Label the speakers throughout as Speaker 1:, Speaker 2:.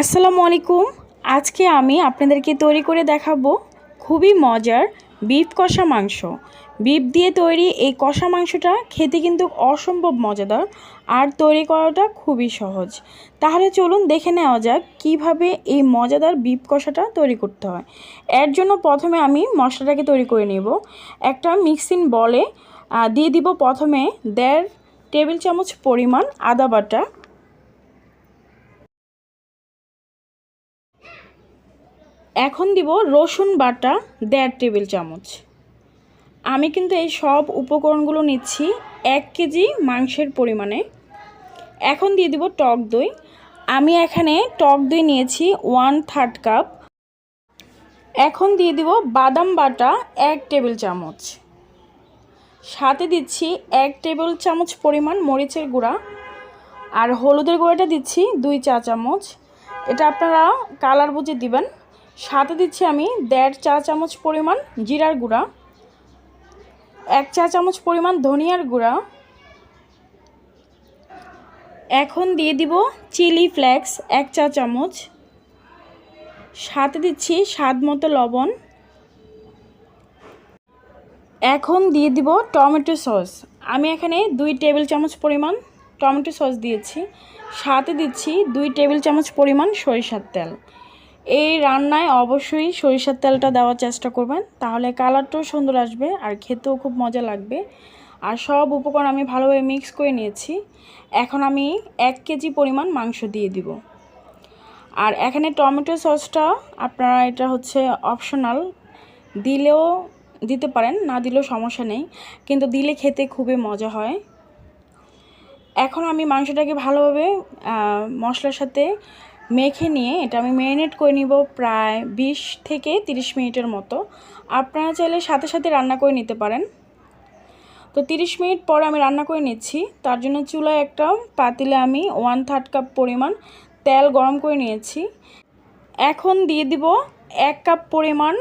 Speaker 1: আসসালামু আলাইকুম। আজকে আমি আপনাদেরকে তৈরি করে দেখাবো খুবই মজার বিফ কষা মাংস। বিফ দিয়ে তৈরি এই কষা মাংসটা খেতে কিন্তু অসম্ভব মজাদার আর তৈরি করাটা খুবই সহজ। তাহলে চলুন দেখে নেওয়া যাক কীভাবে এই মজাদার বিফ কষাটা তৈরি করতে হয়। এর জন্য প্রথমে আমি মশলাটাকে তৈরি করে নেব। একটা মিক্সিং বলে দিয়ে দিব প্রথমে দেড় টেবিল চামচ পরিমাণ আদা বাটা। এখন দিব রসুন বাটা দেড় টেবিল চামচ। আমি কিন্তু এই সব উপকরণগুলো নিচ্ছি এক কেজি মাংসের পরিমাণে। এখন দিয়ে দিব টক দই। আমি এখানে টক দই নিয়েছি ওয়ান থার্ড কাপ। এখন দিয়ে দিব বাদাম বাটা এক টেবিল চামচ। সাথে দিচ্ছি এক টেবিল চামচ পরিমাণ মরিচের গুঁড়া। আর হলুদের গুঁড়াটা দিচ্ছি দুই চা চামচ। এটা আপনারা কালার বুঝে দিবেন। সাথে দিচ্ছি আমি দেড় চা চামচ পরিমাণ জিরার গুঁড়া, এক চা চামচ পরিমাণ ধনিয়ার গুঁড়া, এখন দিয়ে দিব চিলি ফ্লেক্স এক চা চামচ, সাথে দিচ্ছি স্বাদ মতো লবণ, এখন দিয়ে দিব টমেটো সস। আমি এখানে দুই টেবিল চামচ পরিমাণ টমেটো সস দিয়েছি, সাথে দিচ্ছি দুই টেবিল চামচ পরিমাণ সরিষার তেল। এই রান্নায় অবশ্যই সরিষার তেলটা দেওয়ার চেষ্টা করবেন। তাহলে কালারটাও সুন্দর আসবে আর খেতেও খুব মজা লাগবে। আর সব উপকরণ আমি ভালোভাবে মিক্স করে নিয়েছি। এখন আমি এক কেজি পরিমাণ মাংস দিয়ে দিব। আর এখানে টমেটো সসটা আপনারা এটা হচ্ছে অপশনাল দিলেও দিতে পারেন, না দিলেও সমস্যা নেই। কিন্তু দিলে খেতে খুবই মজা হয়। এখন আমি মাংসটাকে ভালোভাবে মশলার সাথে মেখে নিয়ে এটা আমি ম্যারিনেট করে নিব প্রায় বিশ থেকে তিরিশ মিনিটের মতো। আপনারা চাইলে সাথে সাথে রান্না করে নিতে পারেন। তো তিরিশ মিনিট পর আমি রান্না করে নিচ্ছি। তার জন্য চুলায় একটা পাতিলে আমি ওয়ান থার্ড কাপ পরিমাণ তেল গরম করে নিয়েছি। এখন দিয়ে দিব এক কাপ পরিমাণ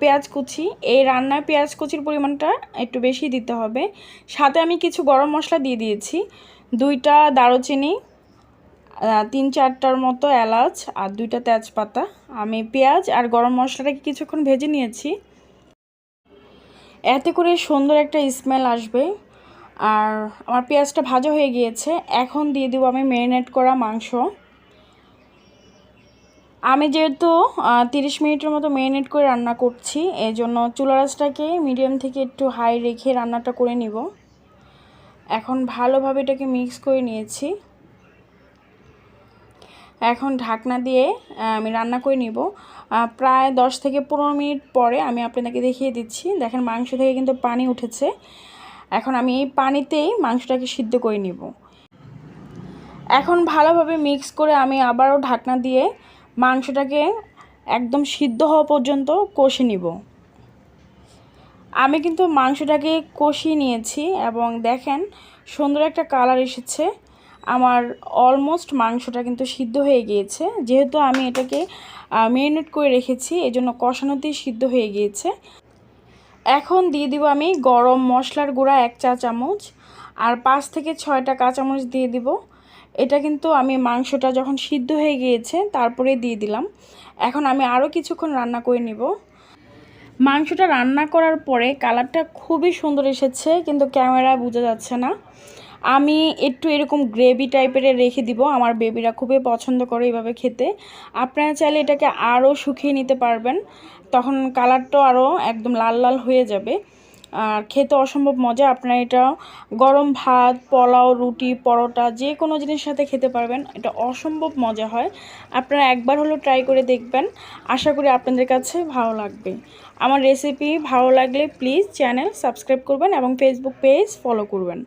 Speaker 1: পেঁয়াজ কুচি। এই রান্নায় পেঁয়াজ কুচির পরিমাণটা একটু বেশি দিতে হবে। সাথে আমি কিছু গরম মশলা দিয়ে দিয়েছি। দুইটা দারুচিনি তিন চারটার মতো এলাচ আর দুইটা তেজপাতা, আমি পেঁয়াজ আর গরম মশলাটাকে কিছুক্ষণ ভেজে নিয়েছি। এতে করে সুন্দর একটা স্মেল আসবে। আর আমার পেঁয়াজটা ভাজা হয়ে গিয়েছে, এখন দিয়ে দেবো আমি ম্যারিনেট করা মাংস। আমি যেহেতু তিরিশ মিনিটের মতো ম্যারিনেট করে রান্না করছি এই জন্য চুলা রাসটাকে মিডিয়াম থেকে একটু হাই রেখে রান্নাটা করে নিব। এখন ভালোভাবে এটাকে মিক্স করে নিয়েছি। এখন ঢাকনা দিয়ে আমি রান্না করে নিব। প্রায় দশ থেকে পনেরো মিনিট পরে আমি আপনাদেরকে দেখিয়ে দিচ্ছি। দেখেন মাংস থেকে কিন্তু পানি উঠেছে। এখন আমি এই পানিতেই মাংসটাকে সিদ্ধ করে নিব। এখন ভালোভাবে মিক্স করে আমি আবারও ঢাকনা দিয়ে মাংসটাকে একদম সিদ্ধ হওয়া পর্যন্ত কষে নিব। আমি কিন্তু মাংসটাকে কষিয়ে নিয়েছি এবং দেখেন সুন্দর একটা কালার এসেছে। আমার অলমোস্ট মাংসটা কিন্তু সিদ্ধ হয়ে গিয়েছে। যেহেতু আমি এটাকে মেরিনেট করে রেখেছি, এজন্য কষানোতেই সিদ্ধ হয়ে গিয়েছে। এখন দিয়ে দিব আমি গরম মশলার গুঁড়া এক চা চামচ, আর পাঁচ থেকে ছয়টা কাঁচামরিচ দিয়ে দিব। এটা কিন্তু আমি মাংসটা যখন সিদ্ধ হয়ে গিয়েছে, তারপরে দিয়ে দিলাম। এখন আমি আরও কিছুক্ষণ রান্না করে নিব। মাংসটা রান্না করার পরে কালারটা খুবই সুন্দর এসেছে, কিন্তু ক্যামেরায় বোঝা যাচ্ছে না। আমি একটু এরকম গ্রেভি টাইপের রেখে দিব। আমার বেবিরা খুবই পছন্দ করে এভাবে খেতে। আপনারা চাইলে এটাকে আরও শুকিয়ে নিতে পারবেন। তখন কালারটাও আরও একদম লাল লাল হয়ে যাবে। আর খেতে অসম্ভব মজা। আপনারা এটা গরম ভাত, পোলাও, রুটি, পরোটা, যে কোনো জিনিসের সাথে খেতে পারবেন। এটা অসম্ভব মজা হয়। আপনারা একবার হলো ট্রাই করে দেখবেন। আশা করি আপনাদের কাছে ভালো লাগবে। আমার রেসিপি ভালো লাগলে প্লিজ চ্যানেল সাবস্ক্রাইব করবেন এবং ফেসবুক পেজ ফলো করবেন।